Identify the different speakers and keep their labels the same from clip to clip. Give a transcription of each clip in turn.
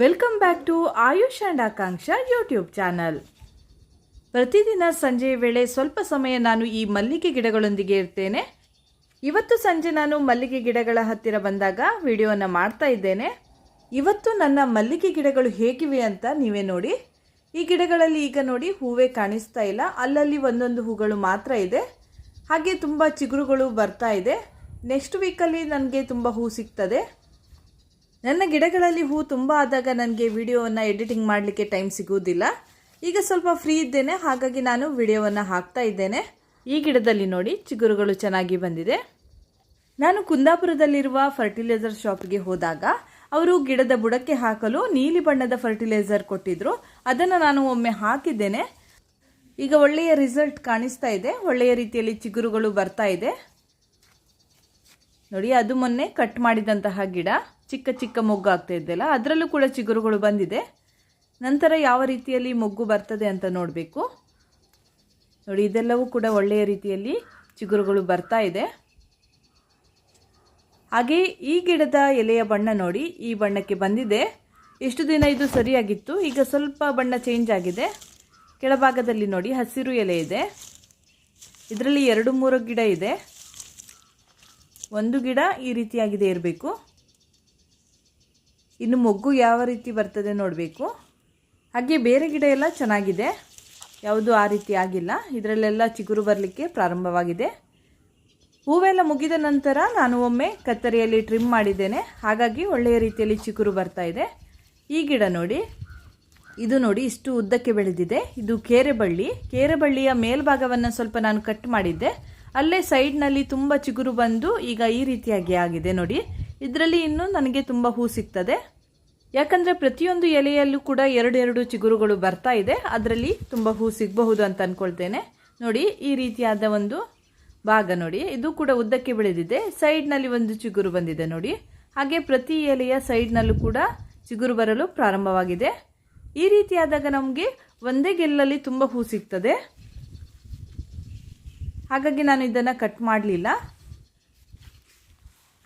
Speaker 1: Welcome back to Ayush and Akanksha YouTube channel ಪ್ರತಿದಿನ ಸಂಜೆ ವೇಳೆ ಸ್ವಲ್ಪ ಸಮಯ ನಾನು ಈ ಮಲ್ಲಿಗೆ ಗಿಡಗಳೊಂದಿಗೆ ಇರ್ತೇನೆ. ಇವತ್ತು ಸಂಜೆ ನಾನು ಮಲ್ಲಿಗೆ ಗಿಡಗಳ ಹತ್ತಿರ ಬಂದಾಗ ವಿಡಿಯೋನ ಮಾಡ್ತಾ ಇದ್ದೇನೆ. ಇವತ್ತು ನನ್ನ ಮಲ್ಲಿಗೆ ಗಿಡಗಳು ಹೇಗಿವೆ ಅಂತ ನೀವೇ ನೋಡಿ. ಈ ಗಿಡಗಳಲ್ಲಿ ಈಗ ನೋಡಿ ಹೂವೇ ಕಾಣಿಸ್ತಾ ಇಲ್ಲ. ಅಲ್ಲಲ್ಲಿ ಒಂದೊಂದು ಹೂಗಳು ಮಾತ್ರ ಇದೆ. ಹಾಗೆ ತುಂಬ ಚಿಗುರುಗಳು ಬರ್ತಾ ಇದೆ. ನೆಕ್ಸ್ಟ್ ವೀಕಲ್ಲಿ ನನಗೆ ತುಂಬ ಹೂ ಸಿಗ್ತದೆ. ನನ್ನ ಗಿಡಗಳಲ್ಲಿ ಹೂ ತುಂಬ ಆದಾಗ ನನಗೆ ವಿಡಿಯೋವನ್ನು ಎಡಿಟಿಂಗ್ ಮಾಡಲಿಕ್ಕೆ ಟೈಮ್ ಸಿಗುವುದಿಲ್ಲ. ಈಗ ಸ್ವಲ್ಪ ಫ್ರೀ ಇದ್ದೇನೆ, ಹಾಗಾಗಿ ನಾನು ವಿಡಿಯೋವನ್ನು ಹಾಕ್ತಾ ಇದ್ದೇನೆ. ಈ ಗಿಡದಲ್ಲಿ ನೋಡಿ, ಚಿಗುರುಗಳು ಚೆನ್ನಾಗಿ ಬಂದಿದೆ. ನಾನು ಕುಂದಾಪುರದಲ್ಲಿರುವ ಫರ್ಟಿಲೈಸರ್ ಶಾಪ್ಗೆ ಹೋದಾಗ, ಅವರು ಗಿಡದ ಬುಡಕ್ಕೆ ಹಾಕಲು ನೀಲಿ ಬಣ್ಣದ ಫರ್ಟಿಲೈಸರ್ ಕೊಟ್ಟಿದ್ರು. ಅದನ್ನು ನಾನು ಒಮ್ಮೆ ಹಾಕಿದ್ದೇನೆ. ಈಗ ಒಳ್ಳೆಯ ರಿಸಲ್ಟ್ ಕಾಣಿಸ್ತಾ ಇದೆ. ಒಳ್ಳೆಯ ರೀತಿಯಲ್ಲಿ ಚಿಗುರುಗಳು ಬರ್ತಾ ಇದೆ. ನೋಡಿ, ಅದು ಮೊನ್ನೆ ಕಟ್ ಮಾಡಿದಂತಹ ಗಿಡ. ಚಿಕ್ಕ ಚಿಕ್ಕ ಮೊಗ್ಗು ಆಗ್ತಾ ಇದೆಯಲ್ಲ, ಅದರಲ್ಲೂ ಕೂಡ ಚಿಗುರುಗಳು ಬಂದಿದೆ. ನಂತರ ಯಾವ ರೀತಿಯಲ್ಲಿ ಮೊಗ್ಗು ಬರ್ತದೆ ಅಂತ ನೋಡಬೇಕು. ನೋಡಿ, ಇದೆಲ್ಲವೂ ಕೂಡ ಒಳ್ಳೆಯ ರೀತಿಯಲ್ಲಿ ಚಿಗುರುಗಳು ಬರ್ತಾ ಇದೆ. ಹಾಗೆ ಈ ಗಿಡದ ಎಲೆಯ ಬಣ್ಣ ನೋಡಿ, ಈ ಬಣ್ಣಕ್ಕೆ ಬಂದಿದೆ. ಎಷ್ಟು ದಿನ ಇದು ಸರಿಯಾಗಿತ್ತು? ಈಗ ಸ್ವಲ್ಪ ಬಣ್ಣ ಚೇಂಜ್ ಆಗಿದೆ. ಕೆಳಭಾಗದಲ್ಲಿ ನೋಡಿ, ಹಸಿರು ಎಲೆ ಇದೆ. ಇದರಲ್ಲಿ ಎರಡು ಮೂರು ಗಿಡ ಇದೆ. ಒಂದು ಗಿಡ ಈ ರೀತಿಯಾಗಿದೆ ಇರಬೇಕು. ಇನ್ನು ಮೊಗ್ಗು ಯಾವ ರೀತಿ ಬರ್ತದೆ ನೋಡಬೇಕು. ಹಾಗೆ ಬೇರೆ ಗಿಡ ಎಲ್ಲ ಚೆನ್ನಾಗಿದೆ. ಯಾವುದು ಆ ರೀತಿ ಆಗಿಲ್ಲ. ಇದರಲ್ಲೆಲ್ಲ ಚಿಗುರು ಬರಲಿಕ್ಕೆ ಪ್ರಾರಂಭವಾಗಿದೆ. ಹೂವೆಲ್ಲ ಮುಗಿದ ನಂತರ ನಾನು ಒಮ್ಮೆ ಕತ್ತರಿಯಲ್ಲಿ ಟ್ರಿಮ್ ಮಾಡಿದ್ದೇನೆ. ಹಾಗಾಗಿ ಒಳ್ಳೆಯ ರೀತಿಯಲ್ಲಿ ಚಿಗುರು ಬರ್ತಾ ಇದೆ. ಈ ಗಿಡ ನೋಡಿ. ಇದು ನೋಡಿ, ಇಷ್ಟು ಉದ್ದಕ್ಕೆ ಬೆಳೆದಿದೆ. ಇದು ಕೇರೆಬಳ್ಳಿ. ಕೇರೆಬಳ್ಳಿಯ ಮೇಲ್ಭಾಗವನ್ನು ಸ್ವಲ್ಪ ನಾನು ಕಟ್ ಮಾಡಿದ್ದೆ. ಅಲ್ಲೇ ಸೈಡ್ನಲ್ಲಿ ತುಂಬ ಚಿಗುರು ಬಂದು ಈಗ ಈ ರೀತಿಯಾಗಿ ಆಗಿದೆ ನೋಡಿ. ಇದರಲ್ಲಿ ಇನ್ನೂ ನನಗೆ ತುಂಬ ಹೂ ಸಿಗ್ತದೆ. ಯಾಕಂದರೆ ಪ್ರತಿಯೊಂದು ಎಲೆಯಲ್ಲೂ ಕೂಡ ಎರಡೆರಡು ಚಿಗುರುಗಳು ಬರ್ತಾ ಇದೆ. ಅದರಲ್ಲಿ ತುಂಬ ಹೂ ಸಿಗಬಹುದು ಅಂತ ಅಂದ್ಕೊಳ್ತೇನೆ ನೋಡಿ, ಈ ರೀತಿಯಾದ ಒಂದು ಭಾಗ ನೋಡಿ. ಇದು ಕೂಡ ಉದ್ದಕ್ಕೆ ಬೆಳೆದಿದೆ. ಸೈಡ್ನಲ್ಲಿ ಒಂದು ಚಿಗುರು ಬಂದಿದೆ ನೋಡಿ. ಹಾಗೆ ಪ್ರತಿ ಎಲೆಯ ಸೈಡ್ನಲ್ಲೂ ಕೂಡ ಚಿಗುರು ಬರಲು ಪ್ರಾರಂಭವಾಗಿದೆ. ಈ ರೀತಿಯಾದಾಗ ನಮಗೆ ಒಂದೇ ಗೆಲ್ಲಲ್ಲಿ ತುಂಬ ಹೂ ಸಿಗ್ತದೆ. ಹಾಗಾಗಿ ನಾನು ಇದನ್ನು ಕಟ್ ಮಾಡಲಿಲ್ಲ.